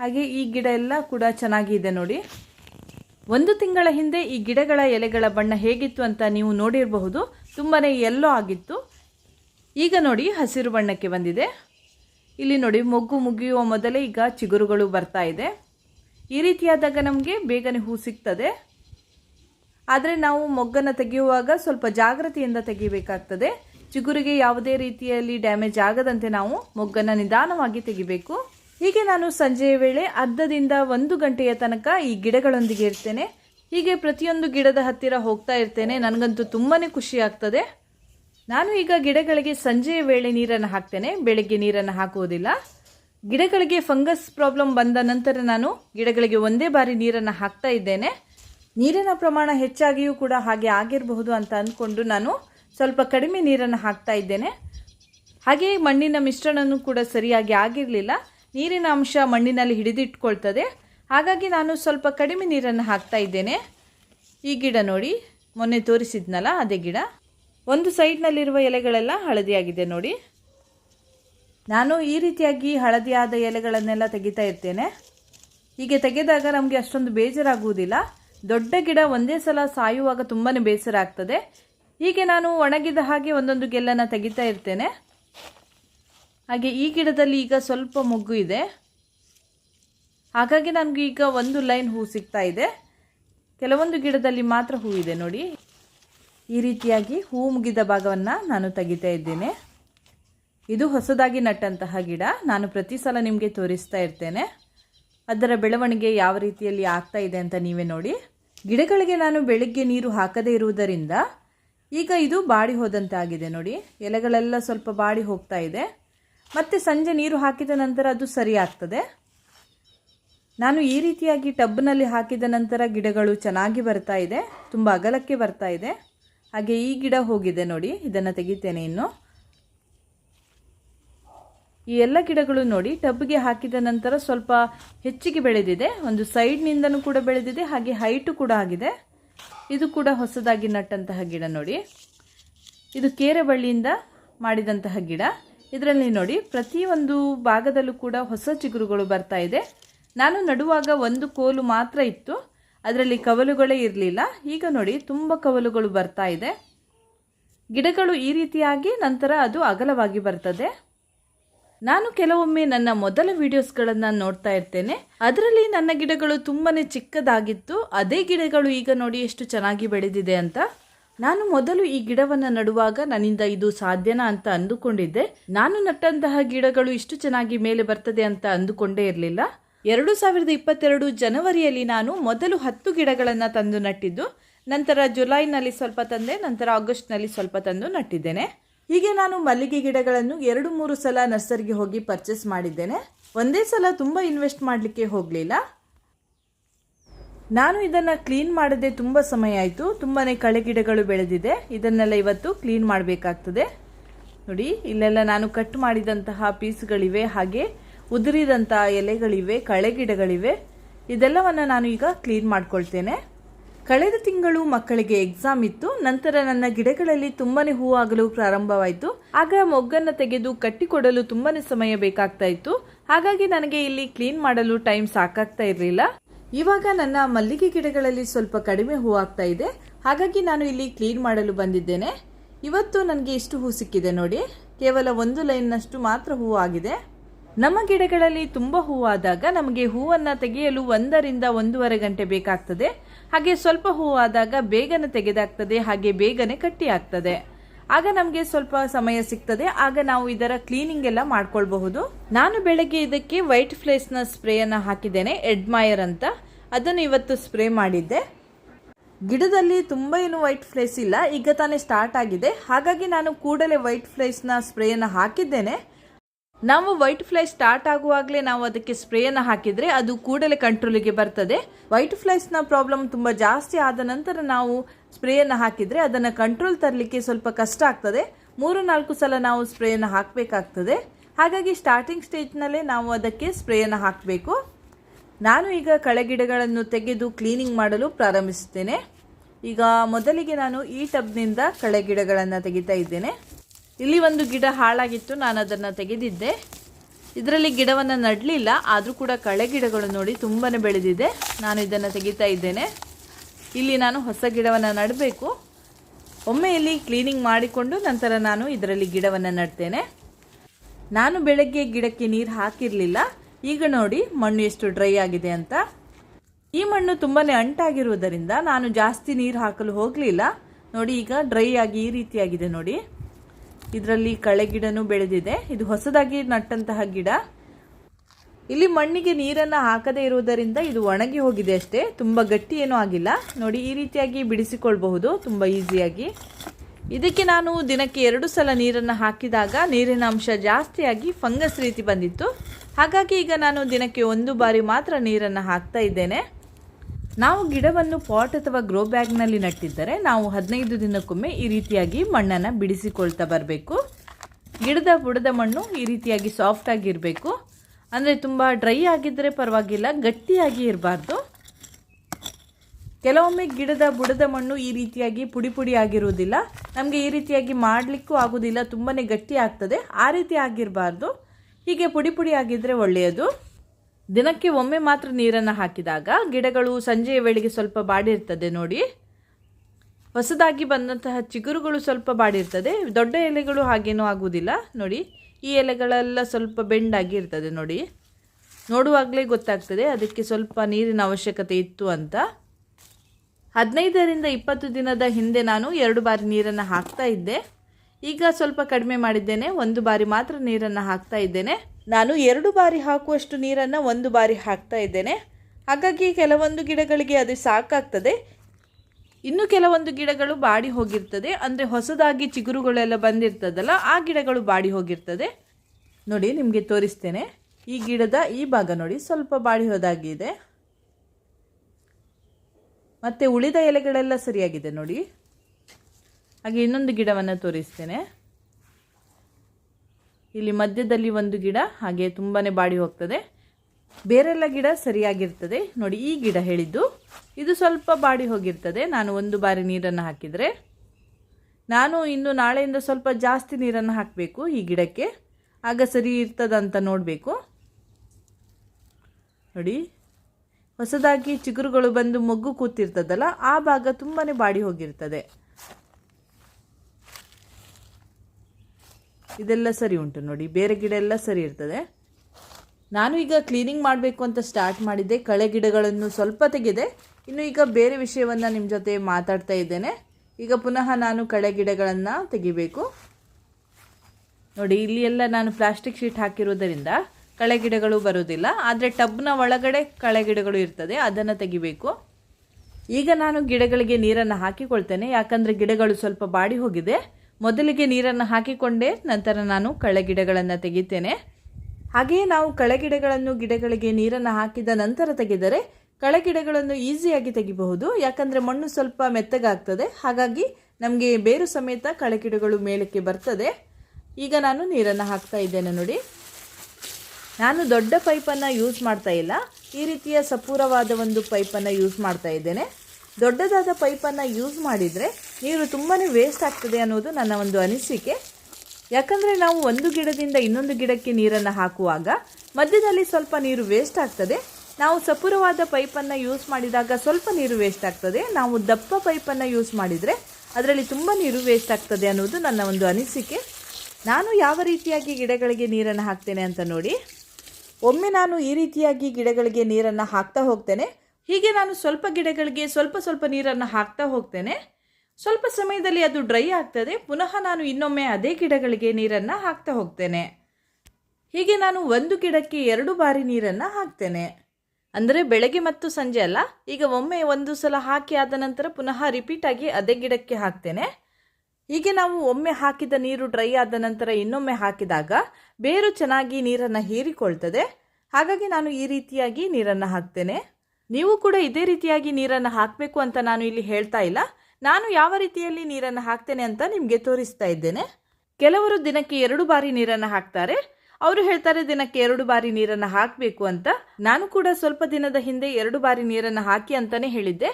Speaker 1: ಹಾಗೆ ಈ ಗಿಡ ಎಲ್ಲ ಕೂಡ ಚೆನ್ನಾಗಿದೆ ನೋಡಿ. ಒಂದು ತಿಂಗಳ ಹಿಂದೆ ಈ ಗಿಡಗಳ ಎಲೆಗಳ ಬಣ್ಣ ಹೇಗಿತ್ತು ಅಂತ ನೀವು ನೋಡಿರಬಹುದು. ತುಂಬಾ ಎಲ್ಲೋ ಆಗಿತ್ತು. ಈಗ ನೋಡಿ ಹಸಿರು ಬಣ್ಣಕ್ಕೆ ಬಂದಿದೆ. ಇಲ್ಲಿ ನೋಡಿ ಮೊಗ್ಗು ಮುಗಿಯುವ ಮೊದಲೇ ಈಗ ಚಿಗುರುಗಳು ಬರ್ತಾ ಇದೆ. ಈ ರೀತಿಯಾದಾಗ ನಮಗೆ ಬೇಗನೆ ಹೂ ಸಿಗ್ತದೆ. ಆದರೆ ನಾವು ಮೊಗ್ಗನ್ನು ತೆಗೆಯುವಾಗ ಸ್ವಲ್ಪ ಜಾಗ್ರತೆಯಿಂದ ತೆಗಿಬೇಕಾಗ್ತದೆ. ಚಿಗುರಿಗೆ ಯಾವುದೇ ರೀತಿಯಲ್ಲಿ ಡ್ಯಾಮೇಜ್ ಆಗದಂತೆ ನಾವು ಮೊಗ್ಗನ್ನು ನಿಧಾನವಾಗಿ ತೆಗಿಬೇಕು. ಹೀಗೆ ನಾನು ಸಂಜೆಯ ವೇಳೆ ಅರ್ಧದಿಂದ ಒಂದು ಗಂಟೆಯ ತನಕ ಈ ಗಿಡಗಳೊಂದಿಗೆ ಇರ್ತೇನೆ. ಹೀಗೆ ಪ್ರತಿಯೊಂದು ಗಿಡದ ಹತ್ತಿರ ಹೋಗ್ತಾ ಇರ್ತೇನೆ. ನನಗಂತೂ ತುಂಬಾ ಖುಷಿ ಆಗ್ತದೆ. ನಾನು ಈಗ ಗಿಡಗಳಿಗೆ ಸಂಜೆಯ ವೇಳೆ ನೀರನ್ನು ಹಾಕ್ತೇನೆ. ಬೆಳಗ್ಗೆ ನೀರನ್ನು ಹಾಕುವುದಿಲ್ಲ. ಗಿಡಗಳಿಗೆ ಫಂಗಸ್ ಪ್ರಾಬ್ಲಮ್ ಬಂದ ನಂತರ ನಾನು ಗಿಡಗಳಿಗೆ ಒಂದೇ ಬಾರಿ ನೀರನ್ನು ಹಾಕ್ತಾ ಇದ್ದೇನೆ. ನೀರಿನ ಪ್ರಮಾಣ ಹೆಚ್ಚಾಗಿಯೂ ಕೂಡ ಹಾಗೆ ಆಗಿರಬಹುದು ಅಂತ ಅಂದ್ಕೊಂಡು ನಾನು ಸ್ವಲ್ಪ ಕಡಿಮೆ ನೀರನ್ನು ಹಾಕ್ತಾ ಇದ್ದೇನೆ. ಹಾಗೆಯೇ ಮಣ್ಣಿನ ಮಿಶ್ರಣನೂ ಕೂಡ ಸರಿಯಾಗಿ ಆಗಿರಲಿಲ್ಲ. ನೀರಿನ ಅಂಶ ಮಣ್ಣಿನಲ್ಲಿ ಹಿಡಿದಿಟ್ಕೊಳ್ತದೆ. ಹಾಗಾಗಿ ನಾನು ಸ್ವಲ್ಪ ಕಡಿಮೆ ನೀರನ್ನು ಹಾಕ್ತಾ ಇದ್ದೇನೆ. ಈ ಗಿಡ ನೋಡಿ, ಮೊನ್ನೆ ತೋರಿಸಿದ್ನಲ್ಲ ಅದೇ ಗಿಡ. ಒಂದು ಸೈಡ್ನಲ್ಲಿರುವ ಎಲೆಗಳೆಲ್ಲ ಹಳದಿಯಾಗಿದೆ ನೋಡಿ. ನಾನು ಈ ರೀತಿಯಾಗಿ ಹಳದಿಯಾದ ಎಲೆಗಳನ್ನೆಲ್ಲ ತೆಗಿತಾ ಇರ್ತೇನೆ. ಹೀಗೆ ತೆಗೆದಾಗ ನಮಗೆ ಅಷ್ಟೊಂದು ಬೇಜಾರಾಗುವುದಿಲ್ಲ. ದೊಡ್ಡ ಗಿಡ ಒಂದೇ ಸಲ ಸಾಯುವಾಗ ತುಂಬಾ ಬೇಸರ ಆಗ್ತದೆ. ಹೀಗೆ ನಾನು ಒಣಗಿದ ಹಾಗೆ ಒಂದೊಂದು ಗೆಲ್ಲನ್ನು ತೆಗಿತಾ ಇರ್ತೇನೆ. ಹಾಗೆ ಈ ಗಿಡದಲ್ಲಿ ಈಗ ಸ್ವಲ್ಪ ಮೊಗ್ಗು ಇದೆ. ಹಾಗಾಗಿ ನನಗೆ ಈಗ ಒಂದು ಲೈನ್ ಹೂ ಸಿಗ್ತಾ ಇದೆ. ಕೆಲವೊಂದು ಗಿಡದಲ್ಲಿ ಮಾತ್ರ ಹೂ ಇದೆ ನೋಡಿ. ಈ ರೀತಿಯಾಗಿ ಹೂ ಮುಗಿದ ಭಾಗವನ್ನು ನಾನು ತೆಗಿತಾ ಇದ್ದೇನೆ. ಇದು ಹೊಸದಾಗಿ ನಟ್ಟಂತಹ ಗಿಡ. ನಾನು ಪ್ರತಿ ಸಲ ನಿಮಗೆ ತೋರಿಸ್ತಾ ಇರ್ತೇನೆ. ಅದರ ಬೆಳವಣಿಗೆ ಯಾವ ರೀತಿಯಲ್ಲಿ ಆಗ್ತಾ ಇದೆ ಅಂತ ನೀವೇ ನೋಡಿ. ಗಿಡಗಳಿಗೆ ನಾನು ಬೆಳಗ್ಗೆ ನೀರು ಹಾಕದೇ ಇರುವುದರಿಂದ ಈಗ ಇದು ಬಾಡಿ ಹೋದಂತೆ ಆಗಿದೆ ನೋಡಿ. ಎಲೆಗಳೆಲ್ಲ ಸ್ವಲ್ಪ ಬಾಡಿ ಹೋಗ್ತಾ ಇದೆ. ಮತ್ತು ಸಂಜೆ ನೀರು ಹಾಕಿದ ನಂತರ ಅದು ಸರಿ ಆಗ್ತದೆ. ನಾನು ಈ ರೀತಿಯಾಗಿ ಟಬ್ನಲ್ಲಿ ಹಾಕಿದ ನಂತರ ಗಿಡಗಳು ಚೆನ್ನಾಗಿ ಬರ್ತಾ ಇದೆ. ತುಂಬ ಅಗಲಕ್ಕೆ ಬರ್ತಾ ಇದೆ. ಹಾಗೆ ಈ ಗಿಡ ಹೋಗಿದೆ ನೋಡಿ. ಇದನ್ನು ತೆಗಿತೇನೆ ಇನ್ನು. ಈ ಎಲ್ಲ ಗಿಡಗಳು ನೋಡಿ, ಟಬ್ಗೆ ಹಾಕಿದ ನಂತರ ಸ್ವಲ್ಪ ಹೆಚ್ಚಿಗೆ ಬೆಳೆದಿದೆ. ಒಂದು ಸೈಡ್ನಿಂದನೂ ಕೂಡ ಬೆಳೆದಿದೆ. ಹಾಗೆ ಹೈಟು ಕೂಡ ಆಗಿದೆ. ಇದು ಕೂಡ ಹೊಸದಾಗಿ ನಟ್ಟಂತಹ ಗಿಡ ನೋಡಿ. ಇದು ಕೇರೆ ಬಳ್ಳಿಯಿಂದ ಮಾಡಿದಂತಹ ಗಿಡ. ಇದರಲ್ಲಿ ನೋಡಿ, ಪ್ರತಿಯೊಂದು ಭಾಗದಲ್ಲೂ ಕೂಡ ಹೊಸ ಚಿಗುರುಗಳು ಬರ್ತಾ ಇದೆ. ನಾನು ನಡುವಾಗ ಒಂದು ಕೋಲು ಮಾತ್ರ ಇತ್ತು. ಅದರಲ್ಲಿ ಕವಲುಗಳೇ ಇರಲಿಲ್ಲ. ಈಗ ನೋಡಿ, ತುಂಬ ಕವಲುಗಳು ಬರ್ತಾ ಇದೆ. ಗಿಡಗಳು ಈ ರೀತಿಯಾಗಿ, ನಂತರ ಅದು ಅಗಲವಾಗಿ ಬರ್ತದೆ. ನಾನು ಕೆಲವೊಮ್ಮೆ ನನ್ನ ಮೊದಲ ವಿಡಿಯೋಸ್ಗಳನ್ನು ನೋಡ್ತಾ ಇರ್ತೇನೆ. ಅದರಲ್ಲಿ ನನ್ನ ಗಿಡಗಳು ತುಂಬಾ ಚಿಕ್ಕದಾಗಿತ್ತು. ಅದೇ ಗಿಡಗಳು ಈಗ ನೋಡಿ ಎಷ್ಟು ಚೆನ್ನಾಗಿ ಬೆಳೆದಿದೆ ಅಂತ. ನಾನು ಮೊದಲು ಈ ಗಿಡವನ್ನು ನಡುವಾಗ ನನ್ನಿಂದ ಇದು ಸಾಧ್ಯನಾ ಅಂತ ಅಂದುಕೊಂಡಿದ್ದೆ. ನಾನು ನಟ್ಟಂತಹ ಗಿಡಗಳು ಇಷ್ಟು ಚೆನ್ನಾಗಿ ಮೇಲೆ ಬರ್ತದೆ ಅಂತ ಅಂದುಕೊಂಡೇ ಇರಲಿಲ್ಲ. ಎರಡು ಸಾವಿರದ ಇಪ್ಪತ್ತೆರಡು ಜನವರಿಯಲ್ಲಿ ನಾನು ಮೊದಲು ಹತ್ತು ಗಿಡಗಳನ್ನು ತಂದು ನಟ್ಟಿದ್ದು, ನಂತರ ಜುಲೈನಲ್ಲಿ ಸ್ವಲ್ಪ ತಂದೆ, ನಂತರ ಆಗಸ್ಟ್ನಲ್ಲಿ ಸ್ವಲ್ಪ ತಂದು ನಟ್ಟಿದ್ದೇನೆ. ಹೀಗೆ ನಾನು ಮಲ್ಲಿಗೆ ಗಿಡಗಳನ್ನು ಎರಡು ಮೂರು ಸಲ ನರ್ಸರಿಗೆ ಹೋಗಿ ಪರ್ಚೇಸ್ ಮಾಡಿದ್ದೇನೆ. ಒಂದೇ ಸಲ ತುಂಬ ಇನ್ವೆಸ್ಟ್ ಮಾಡಲಿಕ್ಕೆ ಹೋಗಲಿಲ್ಲ. ನಾನು ಇದನ್ನು ಕ್ಲೀನ್ ಮಾಡದೆ ತುಂಬ ಸಮಯ ಆಯಿತು. ತುಂಬಾ ಕಳೆ ಗಿಡಗಳು ಬೆಳೆದಿದೆ. ಇದನ್ನೆಲ್ಲ ಇವತ್ತು ಕ್ಲೀನ್ ಮಾಡಬೇಕಾಗ್ತದೆ. ನೋಡಿ, ಇಲ್ಲೆಲ್ಲ ನಾನು ಕಟ್ ಮಾಡಿದಂತಹ ಪೀಸ್ಗಳಿವೆ ಹಾಗೆ ಉದುರಿದಂತಹ ಎಲೆಗಳಿವೆ, ಕಳೆ ಗಿಡಗಳಿವೆ. ಇದೆಲ್ಲವನ್ನು ನಾನು ಈಗ ಕ್ಲೀನ್ ಮಾಡ್ಕೊಳ್ತೇನೆ. ಕಳೆದ ತಿಂಗಳು ಮಕ್ಕಳಿಗೆ ಎಕ್ಸಾಮ್ ಇತ್ತು. ನಂತರ ನನ್ನ ಗಿಡಗಳಲ್ಲಿ ತುಂಬಾನೇ ಆಗಲು ಪ್ರಾರಂಭವಾಯಿತು. ಆಗ ಮೊಗ್ಗನ್ನು ತೆಗೆದು ಕಟ್ಟಿಕೊಡಲು ತುಂಬಾನೇ ಸಮಯ ಬೇಕಾಗ್ತಾ ಇತ್ತು. ಹಾಗಾಗಿ ನನಗೆ ಇಲ್ಲಿ ಕ್ಲೀನ್ ಮಾಡಲು ಟೈಮ್ ಸಾಕಾಗ್ತಾ ಇರಲಿಲ್ಲ. ಇವಾಗ ನನ್ನ ಮಲ್ಲಿಗೆ ಗಿಡಗಳಲ್ಲಿ ಸ್ವಲ್ಪ ಕಡಿಮೆ ಹೂ ಆಗ್ತಾ ಇದೆ. ಹಾಗಾಗಿ ನಾನು ಇಲ್ಲಿ ಕ್ಲೀನ್ ಮಾಡಲು ಬಂದಿದ್ದೇನೆ. ಇವತ್ತು ನನಗೆ ಇಷ್ಟು ಹೂ ಸಿಕ್ಕಿದೆ ನೋಡಿ. ಕೇವಲ ಒಂದು ಲೈನ್ನಷ್ಟು ಮಾತ್ರ ಹೂ ಆಗಿದೆ. ನಮ್ಮ ಗಿಡಗಳಲ್ಲಿ ತುಂಬ ಹೂವಾದಾಗ ನಮಗೆ ಹೂವನ್ನು ತೆಗೆಯಲು ಒಂದರಿಂದ ಒಂದೂವರೆ ಗಂಟೆ ಬೇಕಾಗ್ತದೆ. ಹಾಗೆ ಸ್ವಲ್ಪ ಹೂವಾದಾಗ ಬೇಗನೆ ತೆಗೆದಾಗ್ತದೆ, ಹಾಗೆ ಬೇಗನೆ ಕಟ್ಟಿ ಆಗ್ತದೆ ಆಗ ನಮಗೆ ಸ್ವಲ್ಪ ಸಮಯ ಸಿಗ್ತದೆ. ಆಗ ನಾವು ಇದರ ಕ್ಲೀನಿಂಗ್ ಎಲ್ಲ ಮಾಡ್ಕೊಳ್ಬಹುದು. ನಾನು ಬೆಳಗ್ಗೆ ಇದಕ್ಕೆ ವೈಟ್ ಫ್ಲೇಸ್ನ ಸ್ಪ್ರೇಯನ್ನು ಹಾಕಿದ್ದೇನೆ ಎಡ್ಮಾಯರ್ ಅಂತ. ಅದನ್ನು ಇವತ್ತು ಸ್ಪ್ರೇ ಮಾಡಿದ್ದೆ. ಗಿಡದಲ್ಲಿ ತುಂಬ ಏನು ವೈಟ್ ಫ್ಲೇಸ್ ಇಲ್ಲ. ಈಗ ತಾನೇ ಸ್ಟಾರ್ಟ್ ಆಗಿದೆ. ಹಾಗಾಗಿ ನಾನು ಕೂಡಲೇ ವೈಟ್ ಫ್ಲೇಸ್ನ ಸ್ಪ್ರೇಯನ್ನು ಹಾಕಿದ್ದೇನೆ. ನಾವು ವೈಟ್ ಫ್ಲೈ ಸ್ಟಾರ್ಟ್ ಆಗುವಾಗಲೇ ನಾವು ಅದಕ್ಕೆ ಸ್ಪ್ರೇಯನ್ನು ಹಾಕಿದರೆ ಅದು ಕೂಡಲೇ ಕಂಟ್ರೋಲಿಗೆ ಬರ್ತದೆ. ವೈಟ್ ಫ್ಲೈಸ್ನ ಪ್ರಾಬ್ಲಮ್ ತುಂಬ ಜಾಸ್ತಿ ಆದ ನಂತರ ನಾವು ಸ್ಪ್ರೇಯನ್ನು ಹಾಕಿದರೆ ಅದನ್ನು ಕಂಟ್ರೋಲ್ ತರಲಿಕ್ಕೆ ಸ್ವಲ್ಪ ಕಷ್ಟ ಆಗ್ತದೆ. ಮೂರು ನಾಲ್ಕು ಸಲ ನಾವು ಸ್ಪ್ರೇಯನ್ನು ಹಾಕಬೇಕಾಗ್ತದೆ. ಹಾಗಾಗಿ ಸ್ಟಾರ್ಟಿಂಗ್ ಸ್ಟೇಜ್ನಲ್ಲೇ ನಾವು ಅದಕ್ಕೆ ಸ್ಪ್ರೇಯನ್ನು ಹಾಕಬೇಕು. ನಾನು ಈಗ ಕಳೆಗಿಡಗಳನ್ನು ತೆಗೆದು ಕ್ಲೀನಿಂಗ್ ಮಾಡಲು ಪ್ರಾರಂಭಿಸುತ್ತೇನೆ. ಈಗ ಮೊದಲಿಗೆ ನಾನು ಈ ಟಬ್ನಿಂದ ಕಳೆಗಿಡಗಳನ್ನು ತೆಗಿತಾ ಇದ್ದೇನೆ. ಇಲ್ಲಿ ಒಂದು ಗಿಡ ಹಾಳಾಗಿತ್ತು, ನಾನು ಅದನ್ನು ತೆಗೆದಿದ್ದೆ. ಇದರಲ್ಲಿ ಗಿಡವನ್ನು ನಡಲಿಲ್ಲ, ಆದರೂ ಕೂಡ ಕಳೆ ಗಿಡಗಳು ನೋಡಿ ತುಂಬಾ ಬೆಳೆದಿದೆ. ನಾನು ಇದನ್ನು ತೆಗಿತಾ ಇದ್ದೇನೆ. ಇಲ್ಲಿ ನಾನು ಹೊಸ ಗಿಡವನ್ನು ನಡಬೇಕು. ಒಮ್ಮೆ ಇಲ್ಲಿ ಕ್ಲೀನಿಂಗ್ ಮಾಡಿಕೊಂಡು ನಂತರ ನಾನು ಇದರಲ್ಲಿ ಗಿಡವನ್ನು ನಡ್ತೇನೆ. ನಾನು ಬೆಳಗ್ಗೆ ಗಿಡಕ್ಕೆ ನೀರು ಹಾಕಿರಲಿಲ್ಲ. ಈಗ ನೋಡಿ ಮಣ್ಣು ಎಷ್ಟು ಡ್ರೈ ಆಗಿದೆ ಅಂತ. ಈ ಮಣ್ಣು ತುಂಬಾ ಅಂಟಾಗಿರುವುದರಿಂದ ನಾನು ಜಾಸ್ತಿ ನೀರು ಹಾಕಲು ಹೋಗಲಿಲ್ಲ. ನೋಡಿ ಈಗ ಡ್ರೈ ಆಗಿ ಈ ರೀತಿಯಾಗಿದೆ ನೋಡಿ. ಇದರಲ್ಲಿ ಕಳೆ ಗಿಡನೂ ಬೆಳೆದಿದೆ. ಇದು ಹೊಸದಾಗಿ ನಟ್ಟಂತಹ ಗಿಡ. ಇಲ್ಲಿ ಮಣ್ಣಿಗೆ ನೀರನ್ನು ಹಾಕದೇ ಇರುವುದರಿಂದ ಇದು ಒಣಗಿ ಹೋಗಿದೆ ಅಷ್ಟೇ. ತುಂಬ ಗಟ್ಟಿ ಏನೂ ಆಗಿಲ್ಲ. ನೋಡಿ, ಈ ರೀತಿಯಾಗಿ ಬಿಡಿಸಿಕೊಳ್ಬಹುದು. ತುಂಬ ಈಸಿಯಾಗಿ. ಇದಕ್ಕೆ ನಾನು ದಿನಕ್ಕೆ ಎರಡು ಸಲ ನೀರನ್ನು ಹಾಕಿದಾಗ ನೀರಿನ ಅಂಶ ಜಾಸ್ತಿಯಾಗಿ ಫಂಗಸ್ ರೀತಿ ಬಂದಿತ್ತು. ಹಾಗಾಗಿ ಈಗ ನಾನು ದಿನಕ್ಕೆ ಒಂದು ಬಾರಿ ಮಾತ್ರ ನೀರನ್ನು ಹಾಕ್ತಾ ಇದ್ದೇನೆ. ನಾವು ಗಿಡವನ್ನು ಪಾಟ್ ಅಥವಾ ಗ್ರೋ ಬ್ಯಾಗ್ನಲ್ಲಿ ನಟ್ಟಿದ್ದರೆ ನಾವು ಹದಿನೈದು ದಿನಕ್ಕೊಮ್ಮೆ ಈ ರೀತಿಯಾಗಿ ಮಣ್ಣನ್ನು ಬಿಡಿಸಿಕೊಳ್ತಾ ಬರಬೇಕು. ಗಿಡದ ಬುಡದ ಮಣ್ಣು ಈ ರೀತಿಯಾಗಿ ಸಾಫ್ಟ್ ಆಗಿರಬೇಕು. ಅಂದರೆ ತುಂಬ ಡ್ರೈ ಆಗಿದ್ದರೆ ಪರವಾಗಿಲ್ಲ, ಗಟ್ಟಿಯಾಗಿ ಇರಬಾರ್ದು. ಕೆಲವೊಮ್ಮೆ ಗಿಡದ ಬುಡದ ಮಣ್ಣು ಈ ರೀತಿಯಾಗಿ ಪುಡಿ ಪುಡಿ ಆಗಿರುವುದಿಲ್ಲ. ನಮಗೆ ಈ ರೀತಿಯಾಗಿ ಮಾಡಲಿಕ್ಕೂ ಆಗೋದಿಲ್ಲ ತುಂಬಾ ಗಟ್ಟಿ ಆಗ್ತದೆ. ಆ ರೀತಿ ಆಗಿರಬಾರ್ದು. ಹೀಗೆ ಪುಡಿ ಪುಡಿ ಆಗಿದ್ದರೆ ಒಳ್ಳೆಯದು. ದಿನಕ್ಕೆ ಒಮ್ಮೆ ಮಾತ್ರ ನೀರನ್ನು ಹಾಕಿದಾಗ, ಗಿಡಗಳು ಸಂಜೆಯ ವೇಳೆಗೆ ಸ್ವಲ್ಪ ಬಾಡಿರ್ತದೆ ನೋಡಿ. ಹೊಸದಾಗಿ ಬಂದಂತಹ ಚಿಗುರುಗಳು ಸ್ವಲ್ಪ ಬಾಡಿರ್ತದೆ. ದೊಡ್ಡ ಎಲೆಗಳು ಹಾಗೇನೂ ಆಗುವುದಿಲ್ಲ ನೋಡಿ. ಈ ಎಲೆಗಳೆಲ್ಲ ಸ್ವಲ್ಪ ಬೆಂಡಾಗಿ ಇರ್ತದೆ ನೋಡಿ. ನೋಡುವಾಗಲೇ ಗೊತ್ತಾಗ್ತದೆ, ಅದಕ್ಕೆ ಸ್ವಲ್ಪ ನೀರಿನ ಅವಶ್ಯಕತೆ ಇತ್ತು ಅಂತ. ಹದಿನೈದರಿಂದ ಇಪ್ಪತ್ತು ದಿನದ ಹಿಂದೆ ನಾನು ಎರಡು ಬಾರಿ ನೀರನ್ನು ಹಾಕ್ತಾ ಇದ್ದೆ. ಈಗ ಸ್ವಲ್ಪ ಕಡಿಮೆ ಮಾಡಿದ್ದೇನೆ, ಒಂದು ಬಾರಿ ಮಾತ್ರ ನೀರನ್ನು ಹಾಕ್ತಾ ಇದ್ದೇನೆ. ನಾನು ಎರಡು ಬಾರಿ ಹಾಕುವಷ್ಟು ನೀರನ್ನು ಒಂದು ಬಾರಿ ಹಾಕ್ತಾ ಇದ್ದೇನೆ. ಹಾಗಾಗಿ ಕೆಲವೊಂದು ಗಿಡಗಳಿಗೆ ಅದು ಸಾಕಾಗ್ತದೆ. ಇನ್ನು ಕೆಲವೊಂದು ಗಿಡಗಳು ಬಾಡಿ ಹೋಗಿರ್ತದೆ. ಅಂದರೆ ಹೊಸದಾಗಿ ಚಿಗುರುಗಳೆಲ್ಲ ಬಂದಿರ್ತದಲ್ಲ, ಆ ಗಿಡಗಳು ಬಾಡಿ ಹೋಗಿರ್ತದೆ. ನೋಡಿ, ನಿಮಗೆ ತೋರಿಸ್ತೇನೆ. ಈ ಗಿಡದ ಈ ಭಾಗ ನೋಡಿ, ಸ್ವಲ್ಪ ಬಾಡಿ ಹೋದಾಗಿದೆ. ಮತ್ತು ಉಳಿದ ಎಲೆಗಳೆಲ್ಲ ಸರಿಯಾಗಿದೆ ನೋಡಿ. ಹಾಗೆ ಇನ್ನೊಂದು ಗಿಡವನ್ನು ತೋರಿಸ್ತೇನೆ. ಇಲ್ಲಿ ಮಧ್ಯದಲ್ಲಿ ಒಂದು ಗಿಡ, ಹಾಗೆ ತುಂಬಾ ಬಾಡಿ ಹೋಗ್ತದೆ. ಬೇರೆಲ್ಲ ಗಿಡ ಸರಿಯಾಗಿರ್ತದೆ. ನೋಡಿ, ಈ ಗಿಡ ಹೇಳಿದ್ದು, ಇದು ಸ್ವಲ್ಪ ಬಾಡಿ ಹೋಗಿರ್ತದೆ. ನಾನು ಒಂದು ಬಾರಿ ನೀರನ್ನು ಹಾಕಿದರೆ, ನಾನು ಇನ್ನು ನಾಳೆಯಿಂದ ಸ್ವಲ್ಪ ಜಾಸ್ತಿ ನೀರನ್ನು ಹಾಕಬೇಕು ಈ ಗಿಡಕ್ಕೆ. ಆಗ ಸರಿ ಇರ್ತದಂತ ನೋಡಬೇಕು. ನೋಡಿ, ಹೊಸದಾಗಿ ಚಿಗುರುಗಳು ಬಂದು ಮೊಗ್ಗು ಕೂತಿರ್ತದಲ್ಲ, ಆ ಭಾಗ ತುಂಬಾ ಬಾಡಿ ಹೋಗಿರ್ತದೆ. ಇದೆಲ್ಲ ಸರಿ ಉಂಟು ನೋಡಿ, ಬೇರೆ ಗಿಡ ಎಲ್ಲ ಸರಿ ಇರ್ತದೆ. ನಾನು ಈಗ ಕ್ಲೀನಿಂಗ್ ಮಾಡಬೇಕು ಅಂತ ಸ್ಟಾರ್ಟ್ ಮಾಡಿದ್ದೆ, ಕಳೆ ಗಿಡಗಳನ್ನು ಸ್ವಲ್ಪ ತೆಗೆದೆ, ಇನ್ನು ಈಗ ಬೇರೆ ವಿಷಯವನ್ನು ನಿಮ್ಮ ಜೊತೆ ಮಾತಾಡ್ತಾ ಇದ್ದೇನೆ. ಈಗ ಪುನಃ ನಾನು ಕಳೆ ಗಿಡಗಳನ್ನು ತೆಗಿಬೇಕು. ನೋಡಿ ಇಲ್ಲಿ ಎಲ್ಲ ನಾನು ಪ್ಲಾಸ್ಟಿಕ್ ಶೀಟ್ ಹಾಕಿರೋದರಿಂದ ಕಳೆ ಗಿಡಗಳು ಬರೋದಿಲ್ಲ ಆದರೆ ಟಬ್ನ ಒಳಗಡೆ ಕಳೆ ಗಿಡಗಳು ಇರ್ತದೆ, ಅದನ್ನು ತೆಗಿಬೇಕು. ಈಗ ನಾನು ಗಿಡಗಳಿಗೆ ನೀರನ್ನು ಹಾಕಿಕೊಳ್ತೇನೆ, ಯಾಕಂದರೆ ಗಿಡಗಳು ಸ್ವಲ್ಪ ಬಾಡಿ ಹೋಗಿದೆ. ಮೊದಲಿಗೆ ನೀರನ್ನು ಹಾಕಿಕೊಂಡೆ, ನಂತರ ನಾನು ಕಳೆ ಗಿಡಗಳನ್ನು ತೆಗಿತೇನೆ. ಹಾಗೆಯೇ ನಾವು ಕಳೆಗಿಡಗಳನ್ನು, ಗಿಡಗಳಿಗೆ ನೀರನ್ನು ಹಾಕಿದ ನಂತರ ತೆಗೆದರೆ ಕಳೆಗಿಡಗಳನ್ನು ಈಸಿಯಾಗಿ ತೆಗಿಬಹುದು. ಯಾಕಂದರೆ ಮಣ್ಣು ಸ್ವಲ್ಪ ಮೆತ್ತಗಾಗ್ತದೆ. ಹಾಗಾಗಿ ನಮಗೆ ಬೇರು ಸಮೇತ ಕಳೆಗಿಡಗಳು ಮೇಲಕ್ಕೆ ಬರ್ತದೆ. ಈಗ ನಾನು ನೀರನ್ನು ಹಾಕ್ತಾ ಇದ್ದೇನೆ ನೋಡಿ. ನಾನು ದೊಡ್ಡ ಪೈಪನ್ನು ಯೂಸ್ ಮಾಡ್ತಾ ಇಲ್ಲ. ಈ ರೀತಿಯ ಸಪೂರವಾದ ಒಂದು ಪೈಪನ್ನು ಯೂಸ್ ಮಾಡ್ತಾ ಇದ್ದೇನೆ. ದೊಡ್ಡದಾದ ಪೈಪನ್ನು ಯೂಸ್ ಮಾಡಿದರೆ ನೀರು ತುಂಬಾ ವೇಸ್ಟ್ ಆಗ್ತದೆ ಅನ್ನೋದು ನನ್ನ ಒಂದು ಅನಿಸಿಕೆ. ಯಾಕಂದರೆ ನಾವು ಒಂದು ಗಿಡದಿಂದ ಇನ್ನೊಂದು ಗಿಡಕ್ಕೆ ನೀರನ್ನು ಹಾಕುವಾಗ ಮಧ್ಯದಲ್ಲಿ ಸ್ವಲ್ಪ ನೀರು ವೇಸ್ಟ್ ಆಗ್ತದೆ. ನಾವು ಸಪುರವಾದ ಪೈಪನ್ನು ಯೂಸ್ ಮಾಡಿದಾಗ ಸ್ವಲ್ಪ ನೀರು ವೇಸ್ಟ್ ಆಗ್ತದೆ. ನಾವು ದಪ್ಪ ಪೈಪನ್ನು ಯೂಸ್ ಮಾಡಿದರೆ ಅದರಲ್ಲಿ ತುಂಬ ನೀರು ವೇಸ್ಟ್ ಆಗ್ತದೆ ಅನ್ನೋದು ನನ್ನ ಒಂದು ಅನಿಸಿಕೆ. ನಾನು ಯಾವ ರೀತಿಯಾಗಿ ಗಿಡಗಳಿಗೆ ನೀರನ್ನು ಹಾಕ್ತೇನೆ ಅಂತ ನೋಡಿ. ಒಮ್ಮೆ ನಾನು ಈ ರೀತಿಯಾಗಿ ಗಿಡಗಳಿಗೆ ನೀರನ್ನು ಹಾಕ್ತಾ ಹೋಗ್ತೇನೆ. ಹೀಗೆ ನಾನು ಸ್ವಲ್ಪ ಗಿಡಗಳಿಗೆ ಸ್ವಲ್ಪ ಸ್ವಲ್ಪ ನೀರನ್ನು ಹಾಕ್ತಾ ಹೋಗ್ತೇನೆ. ಸ್ವಲ್ಪ ಸಮಯದಲ್ಲಿ ಅದು ಡ್ರೈ ಆಗ್ತದೆ. ಪುನಃ ನಾನು ಇನ್ನೊಮ್ಮೆ ಅದೇ ಗಿಡಗಳಿಗೆ ನೀರನ್ನು ಹಾಕ್ತಾ ಹೋಗ್ತೇನೆ. ಹೀಗೆ ನಾನು ಒಂದು ಗಿಡಕ್ಕೆ ಎರಡು ಬಾರಿ ನೀರನ್ನು ಹಾಕ್ತೇನೆ. ಅಂದರೆ ಬೆಳಗ್ಗೆ ಮತ್ತು ಸಂಜೆ ಅಲ್ಲ, ಈಗ ಒಮ್ಮೆ ಒಂದು ಸಲ ಹಾಕಿ ಆದ ನಂತರ ಪುನಃ ರಿಪೀಟ್ ಆಗಿ ಅದೇ ಗಿಡಕ್ಕೆ ಹಾಕ್ತೇನೆ. ಹೀಗೆ ನಾವು ಒಮ್ಮೆ ಹಾಕಿದ ನೀರು ಡ್ರೈ ಆದ ನಂತರ ಇನ್ನೊಮ್ಮೆ ಹಾಕಿದಾಗ ಬೇರು ಚೆನ್ನಾಗಿ ನೀರನ್ನು ಹೀರಿಕೊಳ್ತದೆ. ಹಾಗಾಗಿ ನಾನು ಈ ರೀತಿಯಾಗಿ ನೀರನ್ನು ಹಾಕ್ತೇನೆ. ನೀವು ಕೂಡ ಇದೇ ರೀತಿಯಾಗಿ ನೀರನ್ನು ಹಾಕಬೇಕು ಅಂತ ನಾನು ಇಲ್ಲಿ ಹೇಳ್ತಾ ಇಲ್ಲ. ನಾನು ಯಾವ ರೀತಿಯಲ್ಲಿ ನೀರನ್ನು ಹಾಕ್ತೇನೆ ಅಂತ ನಿಮಗೆ ತೋರಿಸ್ತಾ ಇದ್ದೇನೆ. ಕೆಲವರು ದಿನಕ್ಕೆ ಎರಡು ಬಾರಿ ನೀರನ್ನು ಹಾಕ್ತಾರೆ. ಅವರು ಹೇಳ್ತಾರೆ ದಿನಕ್ಕೆ ಎರಡು ಬಾರಿ ನೀರನ್ನು ಹಾಕಬೇಕು ಅಂತ. ನಾನು ಕೂಡ ಸ್ವಲ್ಪ ದಿನದ ಹಿಂದೆ ಎರಡು ಬಾರಿ ನೀರನ್ನು ಹಾಕಿ ಅಂತಾನೆ ಹೇಳಿದ್ದೆ.